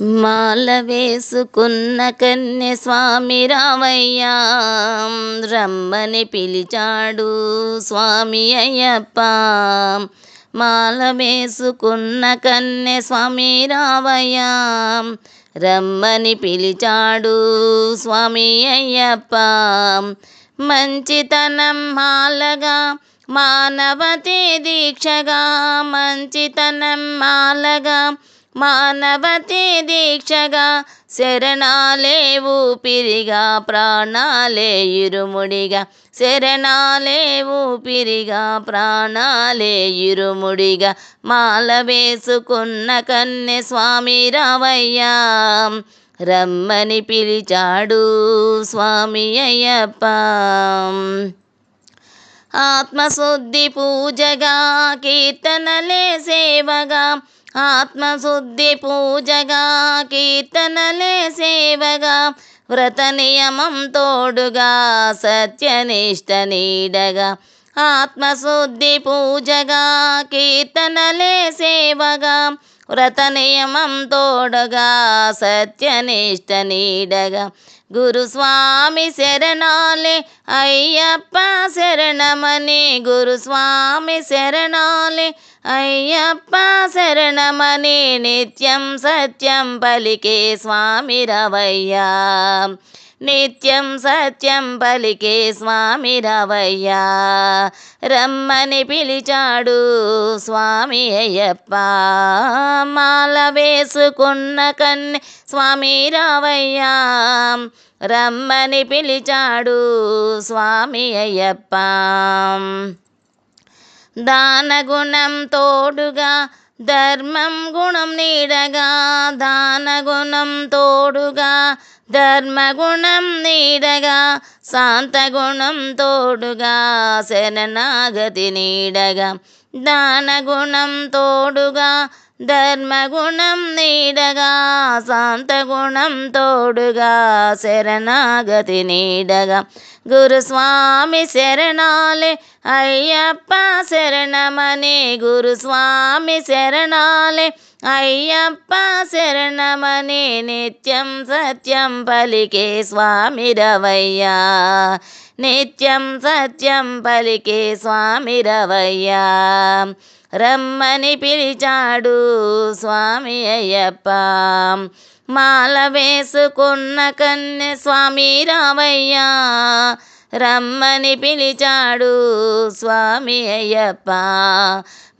మాల వేసుకున్న కన్య స్వామి రావయ్యా రమ్మని పిలిచాడు స్వామి అయ్యప్ప. మాల వేసుకున్న కన్య స్వామి రావయ్యా రమ్మని పిలిచాడు స్వామి అయ్యప్ప. మంచితనం మాలగా మానవతే దీక్షగా మంచితనం మాలగా మానవతే దీక్షగా శరణాలే ఊపిరిగా ప్రాణాలే ఇరుముడిగా. శరణాలే ఊపిరిగా ప్రాణాలే ఇరుముడిగా. మాల వేసుకున్న కన్నె స్వామి రావయ్యా. రమ్మని పిలిచాడు స్వామి అయ్యప్ప. ఆత్మశుద్ధి పూజగా కీర్తనలే సేవగా ఆత్మశుద్ధి పూజగా కీర్తనలే సేవగా వ్రత నియమం తోడుగా సత్యనిష్ట నీడగా. ఆత్మశుద్ధి పూజగా కీర్తనలే సేవగా వ్రత నియమం తోడగా సత్యనిష్ట నీడగా గురుస్వామి శరణాలే అయ్యప్ప శరణమని. గురుస్వామి శరణాలే అయ్యప్ప శరణమని. నిత్యం సత్యం పలికే స్వామి రవయ్యా. నిత్యం సత్యం పలికే స్వామి రవయ్యా రమ్మని పిలిచాడు స్వామి అయ్యప్ప. మాల వేసుకున్న కన్నె స్వామి రావయ్యా. రమ్మని పిలిచాడు స్వామి అయ్యప్ప. దానగుణం తోడుగా ధర్మం గుణం నీడగా దానగుణం తోడుగా ధర్మగుణం నీడగా శాంతగుణం తోడుగా శరణాగతి నీడగా దానగుణం తోడుగా ధర్మగుణం నీడగా శాంతగుణం తోడుగా శరణాగతి నీడగా గురుస్వామి శరణాలే అయ్యప్ప శరణమని గురుస్వామి శరణాలే అయ్యప్ప శరణమని నిత్యం సత్యం పలికే స్వామి రవయ్యా నిత్యం సత్యం పలికే స్వామి రవయ్యా రమ్మని పిలిచాడు స్వామి అయ్యప్ప. మాల వేసుకున్న కన్నె స్వామి రావయ్యా రమ్మని పిలిచాడు స్వామి అయ్యప్ప.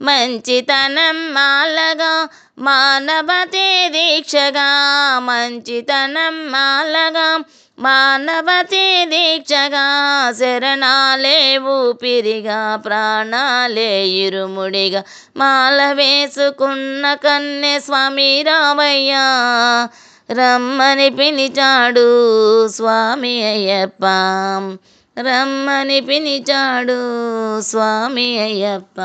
మంచితనం మాలగా మానవతే దీక్షగా. మంచితనం మాలగా మానవతే దీక్షగా. శరణాలే ఊపిరిగా ప్రాణాలే ఇరుముడిగా. మాల వేసుకున్న కన్నె స్వామి రావయ్యా. రమ్మని పిలిచాడు స్వామి అయ్యప్ప. రమ్మని పిలిచాడు స్వామి అయ్యప్ప.